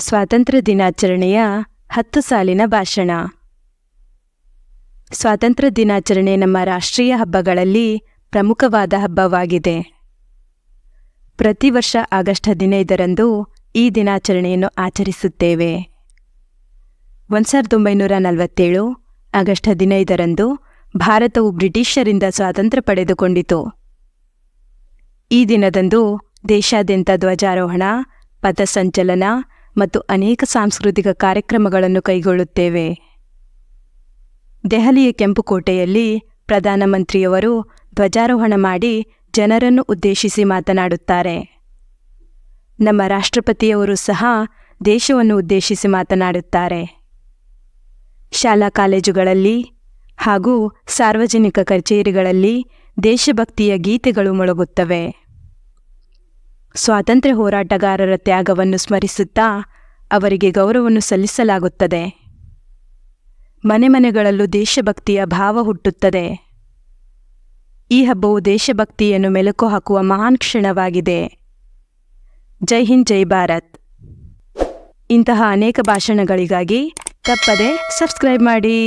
ಸ್ವಾತಂತ್ರ್ಯ ದಿನಾಚರಣೆಯ ಹತ್ತು ಸಾಲಿನ ಭಾಷಣ. ಸ್ವಾತಂತ್ರ್ಯ ದಿನಾಚರಣೆ ನಮ್ಮ ರಾಷ್ಟ್ರೀಯ ಹಬ್ಬಗಳಲ್ಲಿ ಪ್ರಮುಖವಾದ ಹಬ್ಬವಾಗಿದೆ. ಪ್ರತಿ ವರ್ಷ ಆಗಸ್ಟ್ ಹದಿನೈದರಂದು ಈ ದಿನಾಚರಣೆಯನ್ನು ಆಚರಿಸುತ್ತೇವೆ. ಒಂದು ಸಾವಿರದ ಒಂಬೈನೂರ ನಲವತ್ತೇಳು ಆಗಸ್ಟ್ ಹದಿನೈದರಂದು ಭಾರತವು ಬ್ರಿಟಿಷರಿಂದ ಸ್ವಾತಂತ್ರ್ಯ ಪಡೆದುಕೊಂಡಿತು. ಈ ದಿನದಂದು ದೇಶಾದ್ಯಂತ ಧ್ವಜಾರೋಹಣ, ಪಥಸಂಚಲನ ಮತ್ತು ಅನೇಕ ಸಾಂಸ್ಕೃತಿಕ ಕಾರ್ಯಕ್ರಮಗಳನ್ನು ಕೈಗೊಳ್ಳುತ್ತೇವೆ. ದೆಹಲಿಯ ಕೆಂಪುಕೋಟೆಯಲ್ಲಿ ಪ್ರಧಾನಮಂತ್ರಿಯವರು ಧ್ವಜಾರೋಹಣ ಮಾಡಿ ಜನರನ್ನು ಉದ್ದೇಶಿಸಿ ಮಾತನಾಡುತ್ತಾರೆ. ನಮ್ಮ ರಾಷ್ಟ್ರಪತಿಯವರು ಸಹ ದೇಶವನ್ನು ಉದ್ದೇಶಿಸಿ ಮಾತನಾಡುತ್ತಾರೆ. ಶಾಲಾ ಕಾಲೇಜುಗಳಲ್ಲಿ ಹಾಗೂ ಸಾರ್ವಜನಿಕ ಕಚೇರಿಗಳಲ್ಲಿ ದೇಶಭಕ್ತಿಯ ಗೀತೆಗಳು ಮೊಳಗುತ್ತವೆ. ಸ್ವಾತಂತ್ರ್ಯ ಹೋರಾಟಗಾರರ ತ್ಯಾಗವನ್ನು ಸ್ಮರಿಸುತ್ತಾ ಅವರಿಗೆ ಗೌರವವನ್ನು ಸಲ್ಲಿಸಲಾಗುತ್ತದೆ. ಮನೆ ಮನೆಗಳಲ್ಲೂ ದೇಶಭಕ್ತಿಯ ಭಾವ ಹುಟ್ಟುತ್ತದೆ. ಈ ಹಬ್ಬವು ದೇಶಭಕ್ತಿಯನ್ನು ಮೆಲುಕು ಹಾಕುವ ಮಹಾನ್ ಕ್ಷಣವಾಗಿದೆ. ಜೈ ಹಿಂದ್, ಜೈ ಭಾರತ್. ಇಂತಹ ಅನೇಕ ಭಾಷಣಗಳಿಗಾಗಿ ತಪ್ಪದೆ ಸಬ್ಸ್ಕ್ರೈಬ್ ಮಾಡಿ.